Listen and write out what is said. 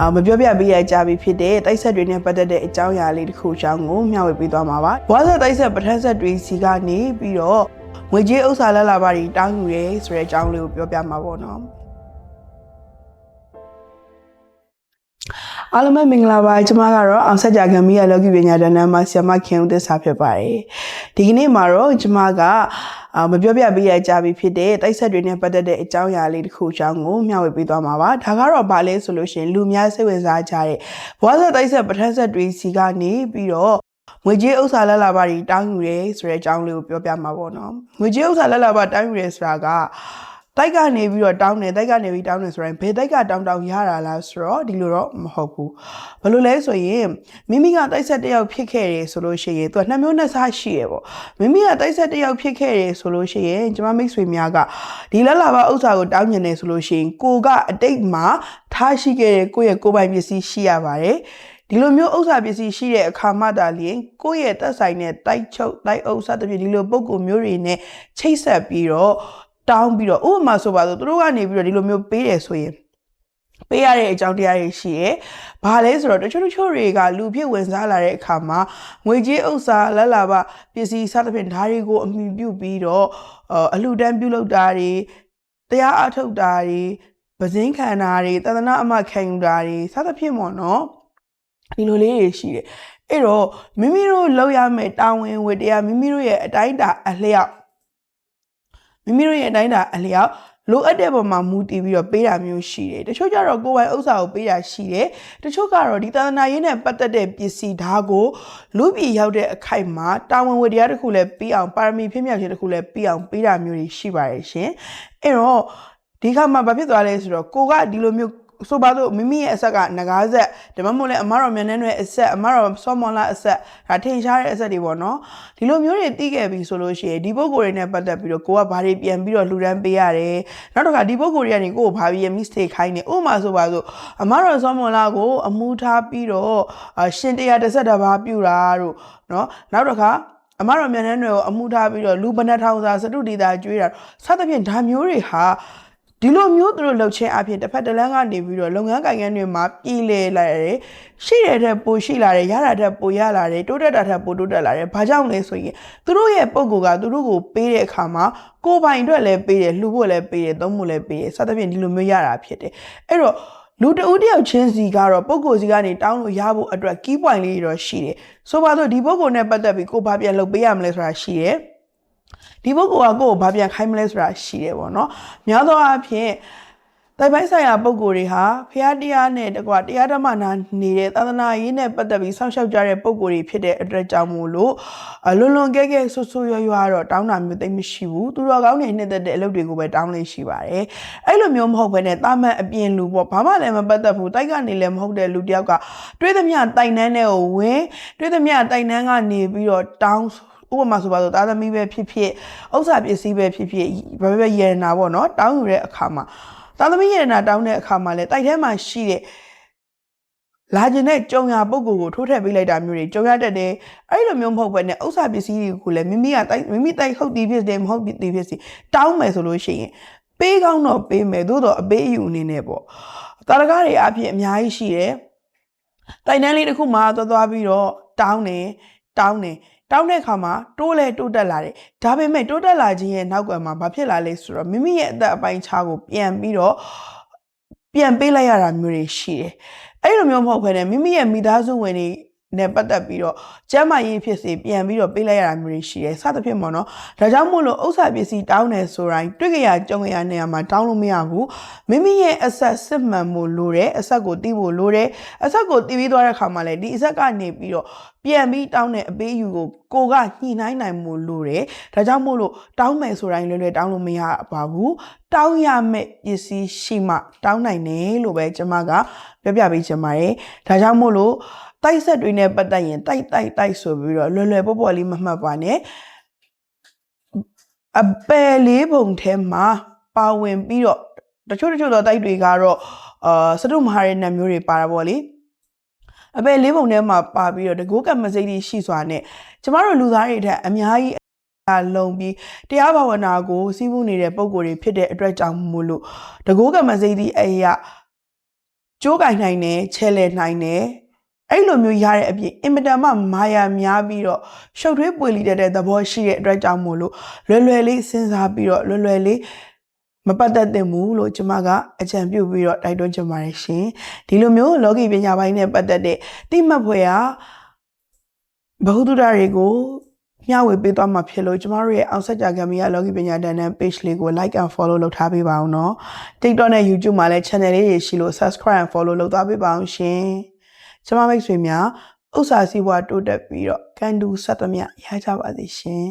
အာမပြောပြပေးရကြပြီဖြစ်တဲ့တိုက်ဆက်တွေနဲ့ပတ်သက်တဲ့အကြောင်းအရာလေးတစ်ခုအကြောင်းကိုမျှဝေပေးသွားမှာပါ။ဘွားဆက်တိုက်ဆက်ပဋ္ဌာန်းဆက်တွေစီကနေပြီးတော့ငွေကြေးဥစ္စာလက်လာပါတွေတောင်းယူရဲဆိုတဲ့အကြောင်းလေးကိုပြောပြမှာပေါ့နော်။အားလုံးပဲမင်္ဂလာပါကျွန်မကတော့အောင်ဆက်ကြကံမီးရလောကီပညာတန်းတန်းမှာဆ iam ခင်ဦးသစ္စာဖြစ်ပါတယ်ဒီကနေ့မှာတော့ကျွန်မက အာမပြောပြပေးရကြပြီဖြစ်တဲ့တိုက်ဆက်တွေနဲ့ပတ်သက်တဲ့အကြောင်းအရာလေးတစ်ခုအကြောင်းကိုမျှဝေပေးသွားမှာပါဒါကတော့ဗာလဲဆိုလို့ရှိရင်လူများစိတ်ဝင်စားကြတဲ့ဘွားဆက်တိုက်ဆက်ပဋ္ဌာန်းဆက်တွေစီကနေပြီးတော့ငွေကြေးဥစ္စာလက်လာပါတွေတောင်းယူရဲဆိုတဲ့အကြောင်းလေးကိုပြောပြမှာပေါ့နော်ငွေကြေးဥစ္စာလက်လာပါတောင်းယူရဲဆိုတာက တိုက်ကနေပြီးတော့တောင်းတယ်တိုက်ကနေပြီးတောင်းတယ်ဆိုရင်ဘယ်တိုက်ကတောင်းတောင်းရတာလားဆိုတော့ဒီလိုတော့မဟုတ်ဘူးဘယ်လိုလဲဆိုရင်မိမိကတိုက်ဆက်တစ်ယောက်ဖြစ်ခဲ့တယ်ဆိုလို့ရှိရင်သူကနှစ်မျိုးနှစ်စားရှိရပေါ့မိမိကတိုက်ဆက်တစ်ယောက်ဖြစ်ခဲ့တယ်ဆိုလို့ရှိရင်ကျမမိတ်ဆွေများကဒီလက်လာပါဥစ္စာကိုတောင်းညင်တယ်ဆိုလို့ရှိရင်ကိုကအတိတ်မှာထားရှိခဲ့တဲ့ကိုယ့်ရဲ့ကိုယ်ပိုင်ပစ္စည်းရှိရပါတယ်ဒီလိုမျိုးဥစ္စာပစ္စည်းရှိတဲ့အခါမှသာလျှင်ကိုယ့်ရဲ့သက်ဆိုင်တဲ့တိုက်ချုပ်တိုက်အုပ်စသဖြင့်ဒီလိုပုံကူမျိုးတွေနဲ့ချိတ်ဆက်ပြီးတော့ တောင်းပြီးတော့ဥပမာဆိုပါဆိုသူတို့ကနေပြီးတော့ဒီလိုမျိုးပေးတယ်ဆိုရင်ပေးရတဲ့အကြောင်းတရားတွေရှိရဲ။ဘာလဲဆိုတော့တချို့တချို့တွေကလူဖြစ်ဝင်စားလာတဲ့အခါမှာငွေကြေးဥစ္စာလက်လာပါပစ္စည်းစသဖြင့်ဓာတ်တွေကိုအမိပြုပြီးတော့အအလှူဒန်းပြုလုပ်တာတွေတရားအထုတ်တာတွေပဇင်းခံတာတွေသဒ္ဒနာအမခံယူတာတွေစသဖြင့်ပေါ့နော်။ဒီလိုလေးတွေရှိတယ်။အဲ့တော့မိမိတို့လောက်ရမယ့်တာဝန်ဝတ္တရားမိမိတို့ရဲ့အတိုင်းအတာအလျောက် မိမိတို့ရဲ့အတိုင်းအတာအလျောက်လိုအပ်တဲ့ပုံမှာမူတည်ပြီးတော့ပေးတာမျိုးရှိတယ်။တချို့ကျတော့ကိုယ်ပိုင်ဥစ္စာကိုပေးတာရှိတယ်။တချို့ကတော့ဒီသာသနာရေးနဲ့ပတ်သက်တဲ့ပစ္စည်းဓာတ်ကိုလူပြည်ရောက်တဲ့အခိုက်မှာတာဝန်ဝတ္တရားတစ်ခုလည်းပြီးအောင်ပါရမီဖြစ်မြောက်ခြင်းတစ်ခုလည်းပြီးအောင်ပေးတာမျိုးတွေရှိပါတယ်ရှင်။အဲ့တော့ဒီခါမှာဘာဖြစ်သွားလဲဆိုတော့ကိုကဒီလိုမျိုး ဆိုပါတော့မိမိရဲ့အဆက်ကငကားဆက်ဒါမှမဟုတ်လဲအမတော်မြန်နှဲတွေအဆက်အမတော်စောမွန်လာအဆက်ဒါထင်ရှားတဲ့အဆက်တွေပေါ့နော်ဒီလိုမျိုးတွေတီးခဲ့ပြီဆိုလို့ရှိရင်ဒီပုံကိုယ်တွေနဲ့ပတ်သက်ပြီးတော့ကိုကဘာတွေပြန်ပြီးတော့လှူဒန်းပေးရတယ်နောက်တစ်ခါဒီပုံကိုယ်တွေကနေကိုကိုဘာပြီးရ mistake ခိုင်းနေဥပမာဆိုပါဆိုအမတော်စောမွန်လာကိုအမှုထားပြီးတော့ရှင်တရားတစ်ဆက်တစ်ပါးပြူတာတို့နော်နောက်တစ်ခါအမတော်မြန်နှဲတွေကိုအမှုထားပြီးတော့လူဘဏ္ဍထောင်စာစတုတီတာကျွေးတာစသဖြင့်ဒါမျိုးတွေဟာ ဒီလိုမျိုးသူတို့လှုပ်ချင်းအဖြစ်တစ်ဖက်တစ်လမ်းကနေပြီးတော့လုပ်ငန်းကိုင်ငန်းတွေမှာပြည်လေလာတယ်ရှိတဲ့ထက်ပိုရှိလာတယ်ရတာထက်ပိုရလာတယ်တိုးတက်တာထက်ပိုတိုးတက်လာတယ်ဘာကြောင့်လဲဆိုရင်သူတို့ရဲ့ပုံကူကသူတို့ကိုပေးတဲ့အခါမှာကိုယ်ပိုင်အတွက်လည်းပေးတယ်လှူဖို့လည်းပေးတယ်သုံးဖို့လည်းပေးတယ်စသဖြင့်ဒီလိုမျိုးရတာဖြစ်တယ်အဲ့တော့လူတဦးတယောက်ချင်းစီကတော့ပုံကိုစီကနေတောင်းလို့ရဖို့အတွက် key point လေးတွေတော့ရှိတယ်ဆိုပါတော့ဒီပုံကိုနဲ့ပတ်သက်ပြီးကိုဘာပြန်လုပ်ပေးရမလဲဆိုတာရှိတယ် ဒီပုဂ္ဂိုလ်ကကိုယ့်ကိုဘာပြန်ခိုင်းမလဲဆိုတာရှိတယ်ပေါ့နော်များသောအားဖြင့်တိုင်ပိုင်းဆိုင်ရာပုဂ္ဂိုလ်တွေဟာဖျားတရားနဲ့တကွာတရားဓမ္မနာနေတဲ့သာသနာရေးနဲ့ပတ်သက်ပြီးစောင့်ရှောက်ကြတဲ့ပုဂ္ဂိုလ်တွေဖြစ်တဲ့အတွက်ကြောင့်မို့လို့အလွန်လွန်ကဲကဲဆူဆူရွရွတော့တောင်းတာမျိုးသိမရှိဘူးသူတော်ကောင်းတွေနှစ်သက်တဲ့အလုပ်တွေကိုပဲတောင်းလို့ရှိပါတယ်အဲ့လိုမျိုးမဟုတ်ဘဲနဲ့တာမန်အပြင်လူပေါ့ဘာမှလည်းမပတ်သက်ဘူးတိုက်ကနေလည်းမဟုတ်တဲ့လူတယောက်ကတွေးသမျှတိုင်နှန်းတဲ့ကိုဝင်တွေးသမျှတိုင်နှန်းကနေပြီးတော့တောင်း ဥပမာဆိုပါဆိုသားသမီးပဲဖြစ်ဖြစ်ဥစ္စာပစ္စည်းပဲဖြစ်ဖြစ်ဘာပဲပဲရတနာပေါ့နော်တောင်းယူတဲ့အခါမှာသားသမီးရတနာတောင်းတဲ့အခါမှာလဲတိုက်ထဲမှာရှိတဲ့လာကျင်တဲ့ကြုံရပုံကိုကိုထိုးထည့်ပေးလိုက်တာမျိုးတွေကြုံရတတ်တယ်အဲ့လိုမျိုးမဟုတ်ဘဲနဲ့ဥစ္စာပစ္စည်းတွေကိုလည်းမိမိကတိုက်မိမိတိုက်ဟုတ်တည်ဖြစ်တယ်မဟုတ်တည်ဖြစ်စီတောင်းမယ်ဆိုလို့ရှိရင်ပေးကောင်းတော့ပေးမယ်သို့တော့အပေးအယူအနေနဲ့ပေါ့တာရကားတွေအဖြစ်အများကြီးရှိတယ်တိုင်တန်းလေးတစ်ခုမှသွားသွားပြီးတော့တောင်းတယ်တောင်းတယ် တောင်းတဲ့အခါမှာတိုးလဲတိုးတက်လာတယ်ဒါပေမဲ့တိုးတက်လာခြင်းရဲ့နောက်ကွယ်မှာဘာဖြစ်လာလဲဆိုတော့မိမိရဲ့အသက်အပိုင်းခြားကိုပြန်ပြီးတော့ပြန်ပေးလိုက်ရတာမျိုးတွေရှိတယ်အဲ့လိုမျိုးမဟုတ်ဘဲနဲ့မိမိရဲ့မိသားစုဝင်တွေ နဲ့ပတ်သက်ပြီးတော့ကျမ်းမာရေးဖြစ်စီပြန်ပြီးတော့ပေးလိုက်ရတာမျိုးတွေရှိတယ်စသဖြင့်ပေါ့နော်ဒါကြောင့်မို့လို့ဥစ္စာပစ္စည်းတောင်းတယ်ဆိုတိုင်းတွေ့ကြရကြုံရနေရာမှာတောင်းလို့မရဘူးမိမိရဲ့အဆက်စစ်မှန်ဖို့လိုတယ်အဆက်ကိုတီးဖို့လိုတယ်အဆက်ကိုတီးပြီးသွားတဲ့ခါမှာလည်းဒီအဆက်ကနေပြီးတော့ပြန်ပြီးတောင်းတဲ့အပေးယူကိုကိုကညှိနှိုင်းနိုင်မှုလိုတယ်ဒါကြောင့်မို့လို့တောင်းမယ်ဆိုတိုင်းလွယ်လွယ်တောင်းလို့မရပါဘူးတောင်းရမယ့်ပစ္စည်းရှိမှတောင်းနိုင်တယ်လို့ပဲကျွန်မကပြောပြပေးချင်ပါတယ်ဒါကြောင့်မို့လို့ တိုက်ဆက်တွေနဲ့ပတ်သက်ရင်တိုက်တိုက်တိုက်ဆိုပြီးတော့လွယ်လွယ်ပေါ့ပေါ့လေးမမှတ်ပါနဲ့အပယ်လေးပုံထဲမှာပါဝင်ပြီးတော့တချို့တချို့သောတိုက်တွေကတော့အာစတုမဟာရဲ့နံမျိုးတွေပါတာပေါ့လေအပယ်လေးပုံထဲမှာပါပြီးတော့တကူးကမစိတ်ကြီးရှိစွာနဲ့ကျမတို့လူသားတွေထက်အများကြီးအလုံးပြီးတရားဘာဝနာကိုစီးပူးနေတဲ့ပုံကိုယ်တွေဖြစ်တဲ့အတွက်ကြောင့်မို့လို့တကူးကမစိတ်ကြီးအရာကြိုးကင်နိုင်တယ်ချဲလဲနိုင်တယ် အဲ့လိုမျိုးရတဲ့အပြင်အင်မတန်မှမာယာများပြီးတော့ရှုပ်ထွေးပွေလီတဲ့တဲ့သဘောရှိတဲ့အတွက်ကြောင့်မို့လို့လွယ်လွယ်လေးစဉ်းစားပြီးတော့လွယ်လွယ်လေးမပတ်သက်သင့်ဘူးလို့ကျွန်မကအကြံပြုပြီးတော့တိုက်တွန်းချင်ပါတယ်ရှင်ဒီလိုမျိုးလောကီပညာပိုင်းနဲ့ပတ်သက်တဲ့တိမှတ်ဖွယ်ဟာဘ ഹു တုဒတွေကိုမျှဝေပေးသွားမှာဖြစ်လို့ကျမတို့ရဲ့အောင်ဆက်ကြကံမီယာလောကီပညာတန်တန် page လေးကို like and follow လုပ်ထားပေးပါအောင်နော် TikTok နဲ့ YouTube မှာလည်း channel လေးတွေရှိလို့ subscribe and follow လုပ်သွားပေးပါအောင်ရှင် ကျမမိတ်ဆွေများဥစ္စာစည်းဝါးတိုးတက်ပြီးတော့ကန်တူဆက်သမျှရကြပါစေရှင်